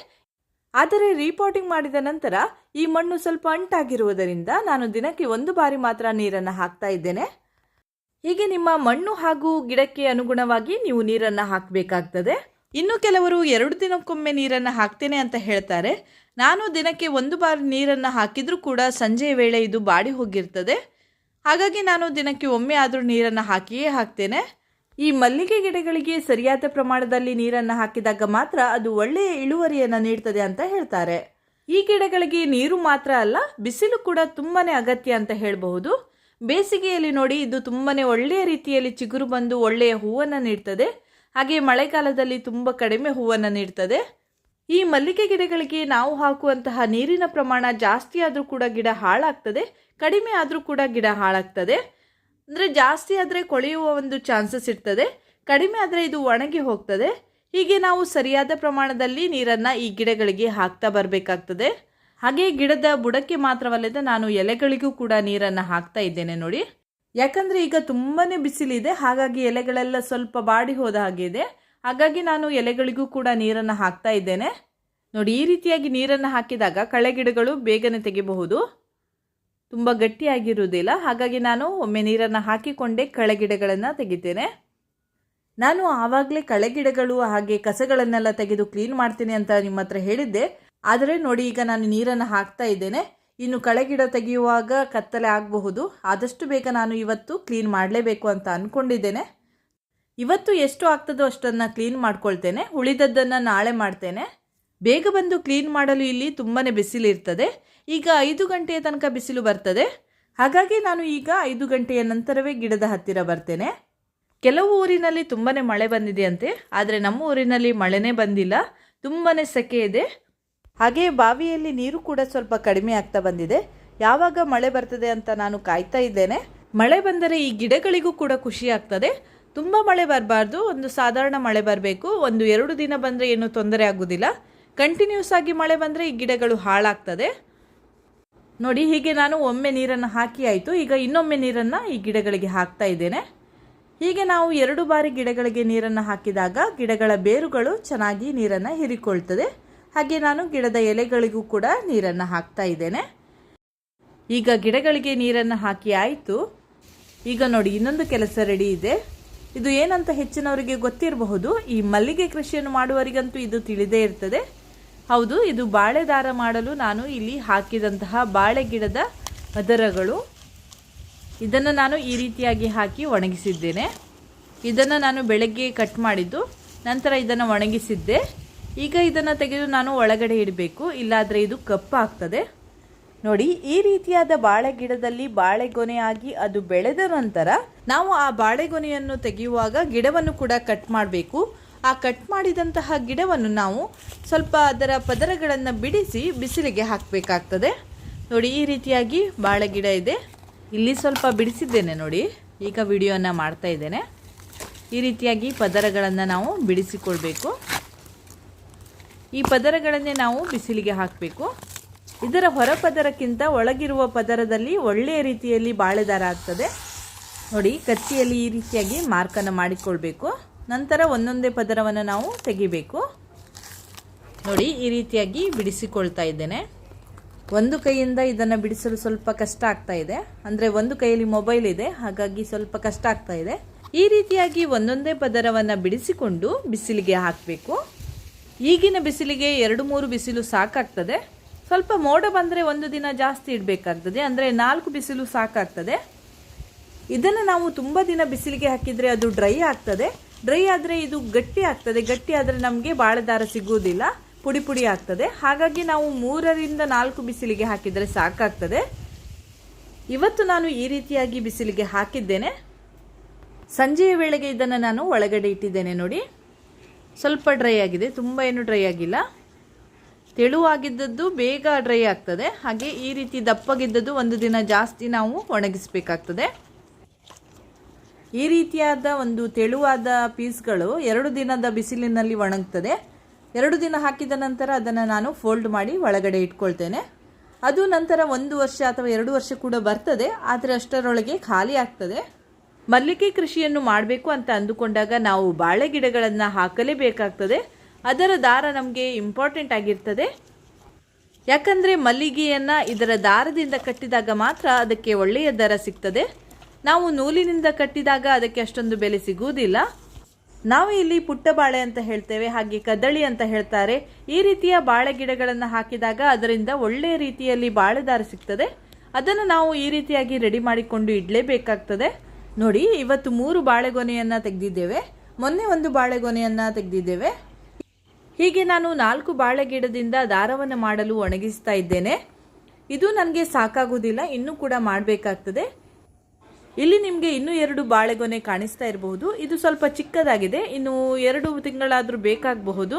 Speaker 1: ಆದರೆ ರೀಪೋರ್ಟಿಂಗ್ ಮಾಡಿದ ನಂತರ ಈ ಮಣ್ಣು ಸ್ವಲ್ಪ ಅಂಟಾಗಿರುವುದರಿಂದ ನಾನು ದಿನಕ್ಕೆ ಒಂದು ಬಾರಿ ಮಾತ್ರ ನೀರನ್ನು ಹಾಕ್ತಾ ಇದ್ದೇನೆ. ಹೀಗೆ ನಿಮ್ಮ ಮಣ್ಣು ಹಾಗೂ ಗಿಡಕ್ಕೆ ಅನುಗುಣವಾಗಿ ನೀವು ನೀರನ್ನು ಹಾಕಬೇಕಾಗ್ತದೆ. ಇನ್ನು ಕೆಲವರು ಎರಡು ದಿನಕ್ಕೊಮ್ಮೆ ನೀರನ್ನು ಹಾಕ್ತೇನೆ ಅಂತ ಹೇಳ್ತಾರೆ. ನಾನು ದಿನಕ್ಕೆ ಒಂದು ಬಾರಿ ನೀರನ್ನು ಹಾಕಿದರೂ ಕೂಡ ಸಂಜೆ ವೇಳೆ ಇದು ಬಾಡಿ ಹೋಗಿರ್ತದೆ. ಹಾಗಾಗಿ ನಾನು ದಿನಕ್ಕೆ ಒಮ್ಮೆ ಆದರೂ ನೀರನ್ನು ಹಾಕಿಯೇ ಹಾಕ್ತೇನೆ. ಈ ಮಲ್ಲಿಗೆ ಗಿಡಗಳಿಗೆ ಸರಿಯಾದ ಪ್ರಮಾಣದಲ್ಲಿ ನೀರನ್ನು ಹಾಕಿದಾಗ ಮಾತ್ರ ಅದು ಒಳ್ಳೆಯ ಇಳುವರಿಯನ್ನು ನೀಡ್ತದೆ ಅಂತ ಹೇಳ್ತಾರೆ. ಈ ಗಿಡಗಳಿಗೆ ನೀರು ಮಾತ್ರ ಅಲ್ಲ, ಬಿಸಿಲು ಕೂಡ ತುಂಬಾ ಅಗತ್ಯ ಅಂತ ಹೇಳಬಹುದು. ಬೇಸಿಗೆಯಲ್ಲಿ ನೋಡಿ ಇದು ತುಂಬಾ ಒಳ್ಳೆಯ ರೀತಿಯಲ್ಲಿ ಚಿಗುರು ಬಂದು ಒಳ್ಳೆಯ ಹೂವನ್ನು ನೀಡ್ತದೆ. ಹಾಗೆ ಮಳೆಗಾಲದಲ್ಲಿ ತುಂಬ ಕಡಿಮೆ ಹೂವನ್ನು ನೀಡ್ತದೆ. ಈ ಮಲ್ಲಿಗೆ ಗಿಡಗಳಿಗೆ ನಾವು ಹಾಕುವಂತಹ ನೀರಿನ ಪ್ರಮಾಣ ಜಾಸ್ತಿ ಆದರೂ ಕೂಡ ಗಿಡ ಹಾಳಾಗ್ತದೆ. ಕಡಿಮೆ ಆದರೂ ಕೂಡ ಗಿಡ ಹಾಳಾಗ್ತದೆ. ಅಂದರೆ ಜಾಸ್ತಿ ಆದರೆ ಕೊಳೆಯುವ ಒಂದು ಚಾನ್ಸಸ್ ಇರ್ತದೆ. ಕಡಿಮೆ ಆದರೆ ಇದು ಒಣಗಿ ಹೋಗ್ತದೆ. ಹೀಗೆ ನಾವು ಸರಿಯಾದ ಪ್ರಮಾಣದಲ್ಲಿ ನೀರನ್ನು ಈ ಗಿಡಗಳಿಗೆ ಹಾಕ್ತಾ ಬರಬೇಕಾಗ್ತದೆ. ಹಾಗೆ ಗಿಡದ ಬುಡಕ್ಕೆ ಮಾತ್ರವಲ್ಲದೆ ನಾನು ಎಲೆಗಳಿಗೂ ಕೂಡ ನೀರನ್ನು ಹಾಕ್ತಾ ಇದ್ದೇನೆ ನೋಡಿ. ಯಾಕಂದರೆ ಈಗ ತುಂಬಾ ಬಿಸಿಲಿದೆ, ಹಾಗಾಗಿ ಎಲೆಗಳೆಲ್ಲ ಸ್ವಲ್ಪ ಬಾಡಿ ಹೋದ ಹಾಗೆ ಇದೆ. ಹಾಗಾಗಿ ನಾನು ಎಲೆಗಳಿಗೂ ಕೂಡ ನೀರನ್ನು ಹಾಕ್ತಾ ಇದ್ದೇನೆ. ನೋಡಿ, ಈ ರೀತಿಯಾಗಿ ನೀರನ್ನು ಹಾಕಿದಾಗ ಕಳೆ ಗಿಡಗಳು ಬೇಗನೆ ತೆಗಿಬಹುದು. ತುಂಬ ಗಟ್ಟಿಯಾಗಿರುವುದಿಲ್ಲ. ಹಾಗಾಗಿ ನಾನು ಒಮ್ಮೆ ನೀರನ್ನು ಹಾಕಿಕೊಂಡೇ ಕಳೆ ಗಿಡಗಳನ್ನು ತೆಗಿತೇನೆ. ನಾನು ಆವಾಗಲೇ ಕಳೆ ಗಿಡಗಳು ಹಾಗೆ ಕಸಗಳನ್ನೆಲ್ಲ ತೆಗೆದು ಕ್ಲೀನ್ ಮಾಡ್ತೀನಿ ಅಂತ ನಿಮ್ಮ ಹತ್ರ ಹೇಳಿದ್ದೆ. ಆದರೆ ನೋಡಿ, ಈಗ ನಾನು ನೀರನ್ನು ಹಾಕ್ತಾ ಇದ್ದೇನೆ. ಇನ್ನು ಕಳೆ ಗಿಡ ತೆಗೆಯುವಾಗ ಕತ್ತಲೆ ಆಗಬಹುದು. ಆದಷ್ಟು ಬೇಗ ನಾನು ಇವತ್ತು ಕ್ಲೀನ್ ಮಾಡಲೇಬೇಕು ಅಂತ ಅಂದ್ಕೊಂಡಿದ್ದೇನೆ ಇವತ್ತು ಎಷ್ಟು ಆಗ್ತದೋ ಅಷ್ಟನ್ನು ಕ್ಲೀನ್ ಮಾಡ್ಕೊಳ್ತೇನೆ. ಉಳಿದದ್ದನ್ನು ನಾಳೆ ಮಾಡ್ತೇನೆ. ಬೇಗ ಬಂದು ಕ್ಲೀನ್ ಮಾಡಲು ಇಲ್ಲಿ ತುಂಬಾ ಬಿಸಿಲಿರ್ತದೆ ಈಗ ಐದು ಗಂಟೆಯ ತನಕ ಬಿಸಿಲು ಬರ್ತದೆ. ಹಾಗಾಗಿ ನಾನು ಈಗ ಐದು ಗಂಟೆಯ ನಂತರವೇ ಗಿಡದ ಹತ್ತಿರ ಬರ್ತೇನೆ. ಕೆಲವು ಊರಿನಲ್ಲಿ ತುಂಬಾ ಮಳೆ ಬಂದಿದೆಯಂತೆ. ಆದರೆ ನಮ್ಮ ಊರಿನಲ್ಲಿ ಮಳೆನೇ ಬಂದಿಲ್ಲ. ತುಂಬಾ ಸೆಕೆ ಇದೆ. ಹಾಗೆ ಬಾವಿಯಲ್ಲಿ ನೀರು ಕೂಡ ಸ್ವಲ್ಪ ಕಡಿಮೆ ಆಗ್ತಾ ಬಂದಿದೆ. ಯಾವಾಗ ಮಳೆ ಬರ್ತದೆ ಅಂತ ನಾನು ಕಾಯ್ತಾ ಇದ್ದೇನೆ. ಮಳೆ ಬಂದರೆ ಈ ಗಿಡಗಳಿಗೂ ಕೂಡ ಖುಷಿ ಆಗ್ತದೆ. ತುಂಬ ಮಳೆ ಬರಬಾರ್ದು. ಒಂದು ಸಾಧಾರಣ ಮಳೆ ಬರಬೇಕು. ಒಂದು ಎರಡು ದಿನ ಬಂದರೆ ಏನೂ ತೊಂದರೆ ಆಗೋದಿಲ್ಲ. ಕಂಟಿನ್ಯೂಸ್ ಆಗಿ ಮಳೆ ಬಂದರೆ ಈ ಗಿಡಗಳು ಹಾಳಾಗ್ತದೆ. ನೋಡಿ, ಹೀಗೆ ನಾನು ಒಮ್ಮೆ ನೀರನ್ನು ಹಾಕಿ ಆಯಿತು. ಈಗ ಇನ್ನೊಮ್ಮೆ ನೀರನ್ನು ಈ ಗಿಡಗಳಿಗೆ ಹಾಕ್ತಾ ಇದ್ದೇನೆ. ಹೀಗೆ ನಾವು ಎರಡು ಬಾರಿ ಗಿಡಗಳಿಗೆ ನೀರನ್ನು ಹಾಕಿದಾಗ ಗಿಡಗಳ ಬೇರುಗಳು ಚೆನ್ನಾಗಿ ನೀರನ್ನು ಹೀರಿಕೊಳ್ತದೆ. ಹಾಗೆ ನಾನು ಗಿಡದ ಎಲೆಗಳಿಗೂ ಕೂಡ ನೀರನ್ನು ಹಾಕ್ತಾ ಇದ್ದೇನೆ. ಈಗ ಗಿಡಗಳಿಗೆ ನೀರನ್ನು ಹಾಕಿ ಆಯಿತು. ಈಗ ನೋಡಿ, ಇನ್ನೊಂದು ಕೆಲಸ ರೆಡಿ ಇದೆ. ಇದು ಏನಂತ ಹೆಚ್ಚಿನವರಿಗೆ ಗೊತ್ತಿರಬಹುದು. ಈ ಮಲ್ಲಿಗೆ ಕೃಷಿಯನ್ನು ಮಾಡುವವರಿಗಂತೂ ಇದು ತಿಳಿದೇ ಇರ್ತದೆ. ಹೌದು, ಇದು ಬಾಳೆ ದಾರ ಮಾಡಲು ನಾನು ಇಲ್ಲಿ ಹಾಕಿದಂತಹ ಬಾಳೆ ಗಿಡದ ಅದರಗಳು ಇದನ್ನು ನಾನು ಈ ರೀತಿಯಾಗಿ ಹಾಕಿ ಒಣಗಿಸಿದ್ದೇನೆ. ಇದನ್ನು ನಾನು ಬೆಳಗ್ಗೆ ಕಟ್ ಮಾಡಿದ್ದು, ನಂತರ ಇದನ್ನು ಒಣಗಿಸಿದ್ದೆ. ಈಗ ಇದನ್ನು ತೆಗೆದು ನಾನು ಒಳಗಡೆ ಇಡಬೇಕು. ಇಲ್ಲಾದರೆ ಇದು ಕಪ್ಪಾಗ್ತದೆ. ನೋಡಿ, ಈ ರೀತಿಯಾದ ಬಾಳೆ ಗಿಡದಲ್ಲಿ ಬಾಳೆಗೊನೆಯಾಗಿ ಅದು ಬೆಳೆದ ನಂತರ ನಾವು ಆ ಬಾಳೆಗೊನೆಯನ್ನು ತೆಗೆಯುವಾಗ ಗಿಡವನ್ನು ಕೂಡ ಕಟ್ ಮಾಡಬೇಕು. ಆ ಕಟ್ ಮಾಡಿದಂತಹ ಗಿಡವನ್ನು ನಾವು ಸ್ವಲ್ಪ ಅದರ ಪದರಗಳನ್ನು ಬಿಡಿಸಿ ಬಿಸಿಲಿಗೆ ಹಾಕಬೇಕಾಗ್ತದೆ. ನೋಡಿ, ಈ ರೀತಿಯಾಗಿ ಬಾಳೆ ಗಿಡ ಇದೆ. ಇಲ್ಲಿ ಸ್ವಲ್ಪ ಬಿಡಿಸಿದ್ದೇನೆ ನೋಡಿ. ಈಗ ವಿಡಿಯೋನ ಮಾಡ್ತಾ ಇದ್ದೇನೆ. ಈ ರೀತಿಯಾಗಿ ಪದರಗಳನ್ನು ನಾವು ಬಿಡಿಸಿಕೊಳ್ಬೇಕು. ಈ ಪದರಗಳನ್ನೇ ನಾವು ಬಿಸಿಲಿಗೆ ಹಾಕಬೇಕು. ಇದರ ಹೊರ ಪದರಕ್ಕಿಂತ ಒಳಗಿರುವ ಪದರದಲ್ಲಿ ಒಳ್ಳೆಯ ರೀತಿಯಲ್ಲಿ ಬಾಳೆದಾರ ಆಗ್ತದೆ. ನೋಡಿ, ಕತ್ತಿಯಲ್ಲಿ ಈ ರೀತಿಯಾಗಿ ಮಾರ್ಕನ್ನು ಮಾಡಿಕೊಳ್ಬೇಕು. ನಂತರ ಒಂದೊಂದೇ ಪದರವನ್ನು ನಾವು ತೆಗಿಬೇಕು. ನೋಡಿ, ಈ ರೀತಿಯಾಗಿ ಬಿಡಿಸಿಕೊಳ್ತಾ ಇದ್ದೇನೆ. ಒಂದು ಕೈಯಿಂದ ಇದನ್ನು ಬಿಡಿಸಲು ಸ್ವಲ್ಪ ಕಷ್ಟ ಆಗ್ತಾ ಇದೆ. ಅಂದರೆ ಒಂದು ಕೈಯಲ್ಲಿ ಮೊಬೈಲ್ ಇದೆ, ಹಾಗಾಗಿ ಸ್ವಲ್ಪ ಕಷ್ಟ ಆಗ್ತಾ ಇದೆ. ಈ ರೀತಿಯಾಗಿ ಒಂದೊಂದೇ ಪದರವನ್ನು ಬಿಡಿಸಿಕೊಂಡು ಬಿಸಿಲಿಗೆ ಹಾಕಬೇಕು. ಈಗಿನ ಬಿಸಿಲಿಗೆ ಎರಡು ಮೂರು ಬಿಸಿಲು ಸಾಕಾಗ್ತದೆ. ಸ್ವಲ್ಪ ಮೋಡ ಬಂದರೆ ಒಂದು ದಿನ ಜಾಸ್ತಿ ಇಡಬೇಕಾಗ್ತದೆ. ಅಂದರೆ ನಾಲ್ಕು ಬಿಸಿಲು ಸಾಕಾಗ್ತದೆ. ಇದನ್ನು ನಾವು ತುಂಬ ದಿನ ಬಿಸಿಲಿಗೆ ಹಾಕಿದರೆ ಅದು ಡ್ರೈ ಆಗ್ತದೆ. ಡ್ರೈ ಆದರೆ ಇದು ಗಟ್ಟಿ ಆಗ್ತದೆ. ಗಟ್ಟಿ ಆದರೆ ನಮಗೆ ಬಾಳೆ ದಾರ ಸಿಗುವುದಿಲ್ಲ. ಪುಡಿ ಪುಡಿ ಆಗ್ತದೆ. ಹಾಗಾಗಿ ನಾವು ಮೂರರಿಂದ ನಾಲ್ಕು ಬಿಸಿಲಿಗೆ ಹಾಕಿದರೆ ಸಾಕಾಗ್ತದೆ. ಇವತ್ತು ನಾನು ಈ ರೀತಿಯಾಗಿ ಬಿಸಿಲಿಗೆ ಹಾಕಿದ್ದೇನೆ. ಸಂಜೆಯ ವೇಳೆಗೆ ಇದನ್ನು ನಾನು ಒಳಗಡೆ ಇಟ್ಟಿದ್ದೇನೆ ನೋಡಿ. ಸ್ವಲ್ಪ ಡ್ರೈ ಆಗಿದೆ, ತುಂಬ ಏನು ಡ್ರೈ ಆಗಿಲ್ಲ. ತೆಳುವಾಗಿದ್ದದ್ದು ಬೇಗ ಡ್ರೈ ಆಗ್ತದೆ. ಹಾಗೆ ಈ ರೀತಿ ದಪ್ಪಗಿದ್ದದ್ದು ಒಂದು ದಿನ ಜಾಸ್ತಿ ನಾವು ಒಣಗಿಸಬೇಕಾಗ್ತದೆ. ಈ ರೀತಿಯಾದ ಒಂದು ತೆಳುವಾದ ಪೀಸ್ಗಳು ಎರಡು ದಿನದ ಬಿಸಿಲಿನಲ್ಲಿ ಒಣಗ್ತದೆ. ಎರಡು ದಿನ ಹಾಕಿದ ನಂತರ ಅದನ್ನು ನಾನು ಫೋಲ್ಡ್ ಮಾಡಿ ಒಳಗಡೆ ಇಟ್ಕೊಳ್ತೇನೆ. ಅದು ನಂತರ ಒಂದು ವರ್ಷ ಅಥವಾ ಎರಡು ವರ್ಷ ಕೂಡ ಬರ್ತದೆ, ಆದರೆ ಅಷ್ಟರೊಳಗೆ ಖಾಲಿ ಆಗ್ತದೆ. ಮಲ್ಲಿಗೆ ಕೃಷಿಯನ್ನು ಮಾಡಬೇಕು ಅಂತ ಅಂದುಕೊಂಡಾಗ ನಾವು ಬಾಳೆ ಗಿಡಗಳನ್ನು ಹಾಕಲೇಬೇಕಾಗ್ತದೆ. ಅದರ ದಾರ ನಮಗೆ ಇಂಪಾರ್ಟೆಂಟ್ ಆಗಿರ್ತದೆ. ಯಾಕಂದರೆ ಮಲ್ಲಿಗೆಯನ್ನು ಇದರ ದಾರದಿಂದ ಕಟ್ಟಿದಾಗ ಮಾತ್ರ ಅದಕ್ಕೆ ಒಳ್ಳೆಯ ದರ ಸಿಗ್ತದೆ. ನಾವು ನೂಲಿನಿಂದ ಕಟ್ಟಿದಾಗ ಅದಕ್ಕೆ ಅಷ್ಟೊಂದು ಬೆಲೆ ಸಿಗುವುದಿಲ್ಲ. ನಾವು ಇಲ್ಲಿ ಪುಟ್ಟ ಬಾಳೆ ಅಂತ ಹೇಳ್ತೇವೆ, ಹಾಗೆ ಕದಳಿ ಅಂತ ಹೇಳ್ತಾರೆ. ಈ ರೀತಿಯ ಬಾಳೆ ಗಿಡಗಳನ್ನು ಹಾಕಿದಾಗ ಅದರಿಂದ ಒಳ್ಳೆಯ ರೀತಿಯಲ್ಲಿ ಬಾಳೆ ದಾರ ಸಿಗ್ತದೆ. ಅದನ್ನು ನಾವು ಈ ರೀತಿಯಾಗಿ ರೆಡಿ ಮಾಡಿಕೊಂಡು ಇಡಲೇಬೇಕಾಗ್ತದೆ. ನೋಡಿ, ಇವತ್ತು ಮೂರು ಬಾಳೆಗೊನೆಯನ್ನು ತೆಗೆದಿದ್ದೇವೆ. ಮೊನ್ನೆ ಒಂದು ಬಾಳೆಗೊನೆಯನ್ನು ತೆಗೆದಿದ್ದೇವೆ. ಹೀಗೆ ನಾನು ನಾಲ್ಕು ಬಾಳೆ ಗಿಡದಿಂದ ದಾರವನ್ನು ಮಾಡಲು ಒಣಗಿಸ್ತಾ ಇದ್ದೇನೆ. ಇದು ನನಗೆ ಸಾಕಾಗುವುದಿಲ್ಲ, ಇನ್ನೂ ಕೂಡ ಮಾಡಬೇಕಾಗ್ತದೆ. ಇಲ್ಲಿ ನಿಮಗೆ ಇನ್ನೂ ಎರಡು ಬಾಳೆಗೊನೆ ಕಾಣಿಸ್ತಾ ಇರಬಹುದು. ಇದು ಸ್ವಲ್ಪ ಚಿಕ್ಕದಾಗಿದೆ, ಇನ್ನು ಎರಡು ತಿಂಗಳಾದರೂ ಬೇಕಾಗಬಹುದು.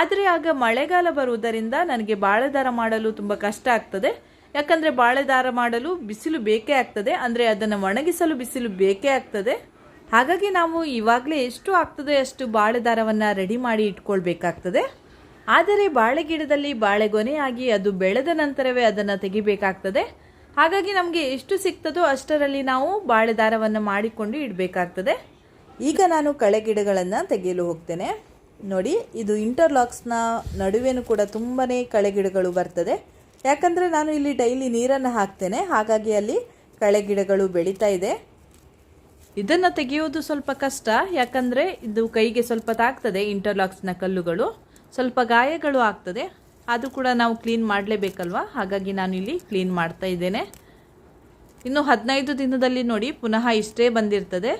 Speaker 1: ಆದರೆ ಆಗ ಮಳೆಗಾಲ ಬರುವುದರಿಂದ ನನಗೆ ಬಾಳೆ ದಾರ ಮಾಡಲು ತುಂಬ ಕಷ್ಟ ಆಗ್ತದೆ. ಯಾಕಂದರೆ ಬಾಳೆ ದಾರ ಮಾಡಲು ಬಿಸಿಲು ಬೇಕೇ ಆಗ್ತದೆ, ಅಂದರೆ ಅದನ್ನು ಒಣಗಿಸಲು ಬಿಸಿಲು ಬೇಕೇ ಆಗ್ತದೆ. ಹಾಗಾಗಿ ನಾವು ಇವಾಗಲೇ ಎಷ್ಟು ಆಗ್ತದೆ ಅಷ್ಟು ಬಾಳೆ ದಾರವನ್ನು ರೆಡಿ ಮಾಡಿ ಇಟ್ಕೊಳ್ಬೇಕಾಗ್ತದೆ. ಆದರೆ ಬಾಳೆ ಗಿಡದಲ್ಲಿ ಬಾಳೆಗೊನೆಯಾಗಿ ಅದು ಬೆಳೆದ ನಂತರವೇ ಅದನ್ನು ತೆಗಿಬೇಕಾಗ್ತದೆ. ಹಾಗಾಗಿ ನಮಗೆ ಎಷ್ಟು ಸಿಗ್ತದೋ ಅಷ್ಟರಲ್ಲಿ ನಾವು ಬಾಳೆ ದಾರವನ್ನು ಮಾಡಿಕೊಂಡು ಇಡಬೇಕಾಗ್ತದೆ. ಈಗ ನಾನು ಕಳೆ ಗಿಡಗಳನ್ನು ತೆಗೆಯಲು ಹೋಗ್ತೇನೆ. ನೋಡಿ, ಇದು ಇಂಟರ್ಲಾಕ್ಸ್ನ ನಡುವೆನೂ ಕೂಡ ತುಂಬಾ ಕಳೆ ಗಿಡಗಳು ಬರ್ತದೆ. ಯಾಕಂದರೆ ನಾನು ಇಲ್ಲಿ ಡೈಲಿ ನೀರನ್ನು ಹಾಕ್ತೇನೆ. ಹಾಗಾಗಿ ಅಲ್ಲಿ ಕಳೆ ಗಿಡಗಳು ಬೆಳೀತಾ ಇದೆ. ಇದನ್ನು ತೆಗೆಯೋದು ಸ್ವಲ್ಪ ಕಷ್ಟ. ಯಾಕಂದರೆ ಇದು ಕೈಗೆ ಸ್ವಲ್ಪ ತಾಗ್ತದೆ ಇಂಟರ್ಲಾಕ್ಸ್ನ ಕಲ್ಲುಗಳು. ಸ್ವಲ್ಪ ಗಾಯಗಳು ಆಗ್ತದೆ. ಅದು ಕೂಡ ನಾವು ಕ್ಲೀನ್ ಮಾಡಲೇಬೇಕಲ್ವಾ? ಹಾಗಾಗಿ ನಾನು ಇಲ್ಲಿ ಕ್ಲೀನ್ ಮಾಡ್ತಾ ಇದ್ದೇನೆ. ಇನ್ನು ಹದಿನೈದು ದಿನದಲ್ಲಿ ನೋಡಿ, ಪುನಃ ಇಷ್ಟೇ ಬಂದಿರ್ತದೆ.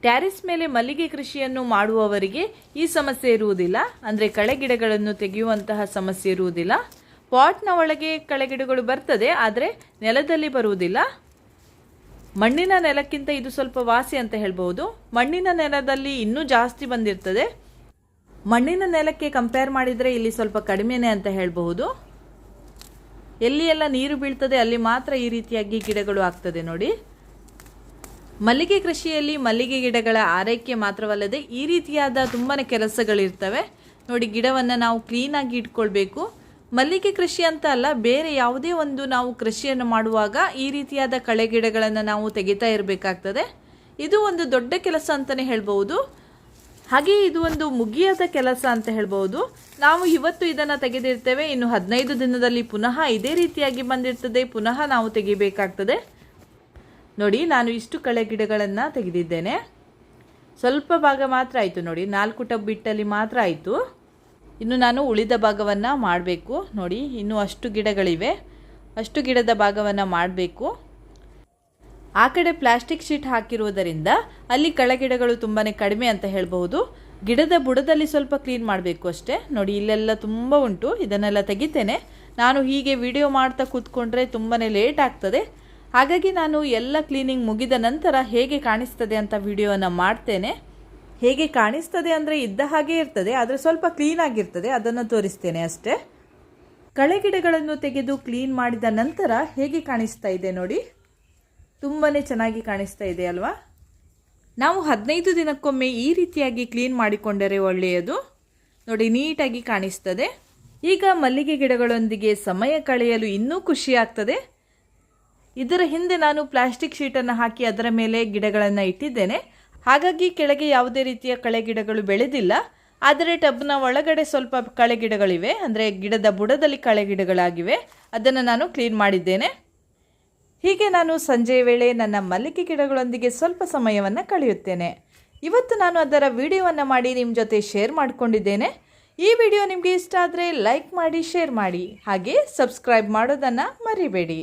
Speaker 1: ಟ್ಯಾರಿಸ್ ಮೇಲೆ ಮಲ್ಲಿಗೆ ಕೃಷಿಯನ್ನು ಮಾಡುವವರಿಗೆ ಈ ಸಮಸ್ಯೆ ಇರುವುದಿಲ್ಲ. ಅಂದರೆ ಕಳೆ ಗಿಡಗಳನ್ನು ತೆಗೆಯುವಂತಹ ಸಮಸ್ಯೆ ಇರುವುದಿಲ್ಲ. ಪಾಟ್ನ ಒಳಗೆ ಕಳೆಗಿಡಗಳು ಬರ್ತದೆ, ಆದರೆ ನೆಲದಲ್ಲಿ ಬರುವುದಿಲ್ಲ. ಮಣ್ಣಿನ ನೆಲಕ್ಕಿಂತ ಇದು ಸ್ವಲ್ಪ ವಾಸಿ ಅಂತ ಹೇಳ್ಬೋದು ಮಣ್ಣಿನ ನೆಲದಲ್ಲಿ ಇನ್ನೂ ಜಾಸ್ತಿ ಬಂದಿರ್ತದೆ. ಮಣ್ಣಿನ ನೆಲಕ್ಕೆ ಕಂಪೇರ್ ಮಾಡಿದರೆ ಇಲ್ಲಿ ಸ್ವಲ್ಪ ಕಡಿಮೆನೆ ಅಂತ ಹೇಳಬಹುದು. ಎಲ್ಲಿ ಎಲ್ಲ ನೀರು ಬೀಳ್ತದೆ, ಅಲ್ಲಿ ಮಾತ್ರ ಈ ರೀತಿಯಾಗಿ ಗಿಡಗಳು ಆಗ್ತದೆ ನೋಡಿ. ಮಲ್ಲಿಗೆ ಕೃಷಿಯಲ್ಲಿ ಮಲ್ಲಿಗೆ ಗಿಡಗಳ ಆರೈಕೆ ಮಾತ್ರವಲ್ಲದೆ ಈ ರೀತಿಯಾದ ತುಂಬಾ ಕೆಲಸಗಳಿರ್ತವೆ. ನೋಡಿ, ಗಿಡವನ್ನು ನಾವು ಕ್ಲೀನಾಗಿ ಇಟ್ಕೊಳ್ಬೇಕು. ಮಲ್ಲಿಗೆ ಕೃಷಿ ಅಂತ ಅಲ್ಲ, ಬೇರೆ ಯಾವುದೇ ಒಂದು ನಾವು ಕೃಷಿಯನ್ನು ಮಾಡುವಾಗ ಈ ರೀತಿಯಾದ ಕಳೆ ಗಿಡಗಳನ್ನು ನಾವು ತೆಗಿತಾ ಇರಬೇಕಾಗ್ತದೆ. ಇದು ಒಂದು ದೊಡ್ಡ ಕೆಲಸ ಅಂತಲೇ ಹೇಳ್ಬೋದು ಹಾಗೆ ಇದು ಒಂದು ಮುಗಿಯದ ಕೆಲಸ ಅಂತ ಹೇಳ್ಬೋದು ನಾವು ಇವತ್ತು ಇದನ್ನು ತೆಗೆದಿರ್ತೇವೆ. ಇನ್ನು ಹದಿನೈದು ದಿನದಲ್ಲಿ ಪುನಃ ಇದೇ ರೀತಿಯಾಗಿ ಬಂದಿರ್ತದೆ. ಪುನಃ ನಾವು ತೆಗಿಬೇಕಾಗ್ತದೆ. ನೋಡಿ, ನಾನು ಇಷ್ಟು ಕಳೆ ಗಿಡಗಳನ್ನು ತೆಗೆದಿದ್ದೇನೆ. ಸ್ವಲ್ಪ ಭಾಗ ಮಾತ್ರ ಆಯಿತು ನೋಡಿ. ನಾಲ್ಕು ಟಬ್ ಬಿಟ್ಟಲ್ಲಿ ಮಾತ್ರ ಆಯಿತು. ಇನ್ನು ನಾನು ಉಳಿದ ಭಾಗವನ್ನು ಮಾಡಬೇಕು. ನೋಡಿ, ಇನ್ನು ಅಷ್ಟು ಗಿಡಗಳಿವೆ. ಅಷ್ಟು ಗಿಡದ ಭಾಗವನ್ನು ಮಾಡಬೇಕು. ಆ ಕಡೆ ಪ್ಲಾಸ್ಟಿಕ್ ಶೀಟ್ ಹಾಕಿರುವುದರಿಂದ ಅಲ್ಲಿ ಕಳೆಗಿಡಗಳು ತುಂಬಾ ಕಡಿಮೆ ಅಂತ ಹೇಳಬಹುದು. ಗಿಡದ ಬುಡದಲ್ಲಿ ಸ್ವಲ್ಪ ಕ್ಲೀನ್ ಮಾಡಬೇಕು ಅಷ್ಟೇ. ನೋಡಿ, ಇಲ್ಲೆಲ್ಲ ತುಂಬ ಉಂಟು. ಇದನ್ನೆಲ್ಲ ತೆಗಿತೇನೆ. ನಾನು ಹೀಗೆ ವಿಡಿಯೋ ಮಾಡ್ತಾ ಕೂತ್ಕೊಂಡ್ರೆ ತುಂಬಾ ಲೇಟ್ ಆಗ್ತದೆ. ಹಾಗಾಗಿ ನಾನು ಎಲ್ಲ ಕ್ಲೀನಿಂಗ್ ಮುಗಿದ ನಂತರ ಹೇಗೆ ಕಾಣಿಸ್ತದೆ ಅಂತ ವಿಡಿಯೋನ ಮಾಡ್ತೇನೆ. ಹೇಗೆ ಕಾಣಿಸ್ತದೆ ಅಂದರೆ ಇದ್ದ ಹಾಗೆ ಇರ್ತದೆ, ಆದರೆ ಸ್ವಲ್ಪ ಕ್ಲೀನ್ ಆಗಿರ್ತದೆ, ಅದನ್ನು ತೋರಿಸ್ತೇನೆ ಅಷ್ಟೇ. ಕಳೆಗಿಡಗಳನ್ನು ತೆಗೆದು ಕ್ಲೀನ್ ಮಾಡಿದ ನಂತರ ಹೇಗೆ ಕಾಣಿಸ್ತಾ ಇದೆ ನೋಡಿ. ತುಂಬಾ ಚೆನ್ನಾಗಿ ಕಾಣಿಸ್ತಾ ಇದೆ ಅಲ್ವಾ? ನಾವು ಹದಿನೈದು ದಿನಕ್ಕೊಮ್ಮೆ ಈ ರೀತಿಯಾಗಿ ಕ್ಲೀನ್ ಮಾಡಿಕೊಂಡರೆ ಒಳ್ಳೆಯದು. ನೋಡಿ, ನೀಟಾಗಿ ಕಾಣಿಸ್ತದೆ. ಈಗ ಮಲ್ಲಿಗೆ ಗಿಡಗಳೊಂದಿಗೆ ಸಮಯ ಕಳೆಯಲು ಇನ್ನೂ ಖುಷಿ ಆಗ್ತದೆ. ಇದರ ಹಿಂದೆ ನಾನು ಪ್ಲಾಸ್ಟಿಕ್ ಶೀಟನ್ನು ಹಾಕಿ ಅದರ ಮೇಲೆ ಗಿಡಗಳನ್ನು ಇಟ್ಟಿದ್ದೇನೆ. ಹಾಗಾಗಿ ಕೆಳಗೆ ಯಾವುದೇ ರೀತಿಯ ಕಳೆ ಗಿಡಗಳು ಬೆಳೆದಿಲ್ಲ. ಆದರೆ ಟಬ್ನ ಒಳಗಡೆ ಸ್ವಲ್ಪ ಕಳೆ ಗಿಡಗಳಿವೆ. ಅಂದರೆ ಗಿಡದ ಬುಡದಲ್ಲಿ ಕಳೆ ಗಿಡಗಳಾಗಿವೆ. ಅದನ್ನು ನಾನು ಕ್ಲೀನ್ ಮಾಡಿದ್ದೇನೆ. ಹೀಗೆ ನಾನು ಸಂಜೆ ವೇಳೆ ನನ್ನ ಮಲ್ಲಿಗೆ ಗಿಡಗಳೊಂದಿಗೆ ಸ್ವಲ್ಪ ಸಮಯವನ್ನು ಕಳೆಯುತ್ತೇನೆ. ಇವತ್ತು ನಾನು ಅದರ ವಿಡಿಯೋವನ್ನು ಮಾಡಿ ನಿಮ್ಮ ಜೊತೆ ಶೇರ್ ಮಾಡಿಕೊಂಡಿದ್ದೇನೆ. ಈ ವಿಡಿಯೋ ನಿಮಗೆ ಇಷ್ಟ ಆದರೆ ಲೈಕ್ ಮಾಡಿ, ಶೇರ್ ಮಾಡಿ. ಹಾಗೆ ಸಬ್ಸ್ಕ್ರೈಬ್ ಮಾಡೋದನ್ನು ಮರಿಬೇಡಿ.